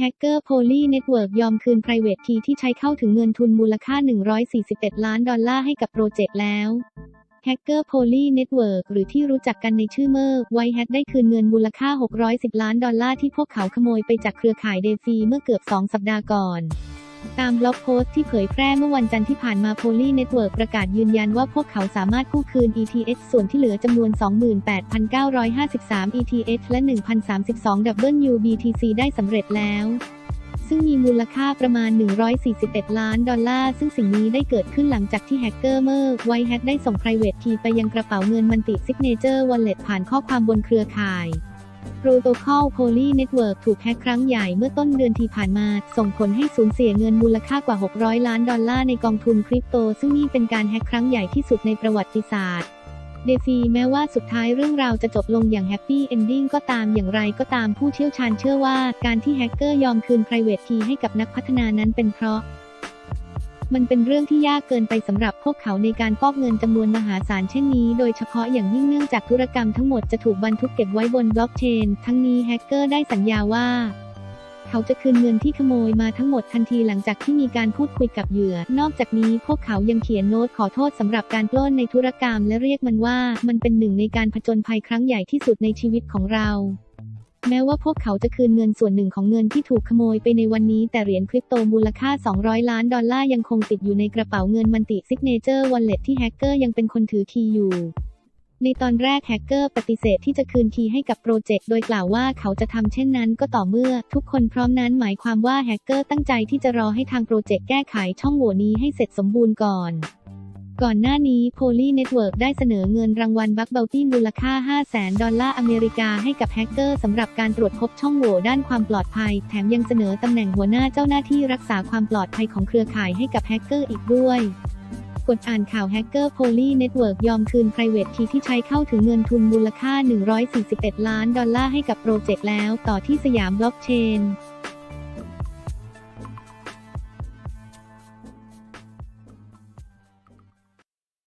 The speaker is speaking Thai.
แฮกเกอร์โพลีเน็ตเวิร์กยอมคืน private key ที่ใช้เข้าถึงเงินทุนมูลค่า 141 ล้านดอลลาร์ให้กับโปรเจกต์แล้วแฮกเกอร์โพลีเน็ตเวิร์กหรือที่รู้จักกันในชื่อเมอร์ไวแฮกได้คืนเงินมูลค่า 610 ล้านดอลลาร์ที่พวกเขาขโมยไปจากเครือข่ายเดฟีเมื่อเกือบ 2 สัปดาห์ก่อน ตามบล็อกโพสต์ที่เผยแพร่เมื่อวันจันทร์ที่ผ่านมา Poly Network ประกาศยืนยันว่าพวกเขาสามารถกู้คืน ETH ส่วนที่เหลือจำนวน 28,953 ETH และ 1,032 WBTC ได้สำเร็จแล้วซึ่งมีมูลค่าประมาณ 141 ล้านดอลลาร์ ซึ่งสิ่งนี้ได้เกิดขึ้นหลังจากที่แฮกเกอร์เมอร์ไวแฮกได้ส่ง private key ไปยังกระเป๋าเงินมันติ Signature Wallet ผ่านข้อความบนเครือข่าย โปรโตคอล Poly Network ถูกแฮกครั้งใหญ่เมื่อต้นเดือนที่ผ่านมา ส่งผลให้สูญเสียเงินมูลค่ากว่า 600 ล้านดอลลาร์ในกองทุนคริปโต ซึ่งนี่เป็นการแฮกครั้งใหญ่ที่สุดในประวัติศาสตร์เดฟีแม้ว่าสุดท้ายเรื่องราวจะจบลงอย่างแฮปปี้เอนดิ้งก็ตามอย่างไรก็ตามผู้เชี่ยวชาญเชื่อว่า การที่แฮกเกอร์ยอมคืน private key ให้กับนักพัฒนานั้นเป็นเพราะ มันเป็นเรื่องที่ยากเกินไปสำหรับพวกเขาในการฟอกเงินจำนวนมหาศาลเช่นนี้ โดยเฉพาะอย่างยิ่งเนื่องจากธุรกรรมทั้งหมดจะถูกบันทึกเก็บไว้บนบล็อกเชน ทั้งนี้แฮกเกอร์ได้สัญญาว่า เขาจะคืนเงินที่ขโมยมาทั้งหมดทันทีหลังจากที่มีการพูดคุยกับเหยื่อ นอกจากนี้พวกเขายังเขียนโน้ตขอโทษสำหรับการปล้นในธุรกรรม และเรียกมันว่า มันเป็นหนึ่งในการผจญภัยครั้งใหญ่ที่สุดในชีวิตของเรา แม้ว่าพวกเขาจะคืนเงินส่วนหนึ่งของเงินที่ถูกขโมยไปในวันนี้ แต่เหรียญคริปโตมูลค่า 200 ล้านดอลลาร์ยังคงติดอยู่ในกระเป๋าเงินมันติซิกเนเจอร์วอลเล็ตที่แฮกเกอร์ยังเป็นคนถือคีย์อยู่ ในตอนแรกแฮกเกอร์ปฏิเสธที่จะคืนคีย์ให้กับโปรเจกต์โดยกล่าวว่าเขาจะทำเช่นนั้นก็ต่อเมื่อ ทุกคนพร้อมนั้นหมายความว่าแฮกเกอร์ตั้งใจที่จะรอให้ทางโปรเจกต์แก้ไขช่องโหว่นี้ให้เสร็จสมบูรณ์ก่อน ก่อนหน้านี้ Poly Network ได้เสนอเงินรางวัลบัคเบลตี้มูลค่า 500,000 ดอลลาร์อเมริกาให้กับแฮกเกอร์สำหรับการตรวจพบช่องโหว่ด้านความปลอดภัย แถมยังเสนอตำแหน่งหัวหน้าเจ้าหน้าที่รักษาความปลอดภัยของเครือข่ายให้กับแฮกเกอร์อีกด้วยกดอ่านข่าวแฮกเกอร์ Poly Network ยอมคืน private key ที่ใช้เข้าถึงเงินทุนมูลค่า 141 ล้านดอลลาร์ให้กับโปรเจกต์แล้ว ต่อที่สยามบล็อกเชน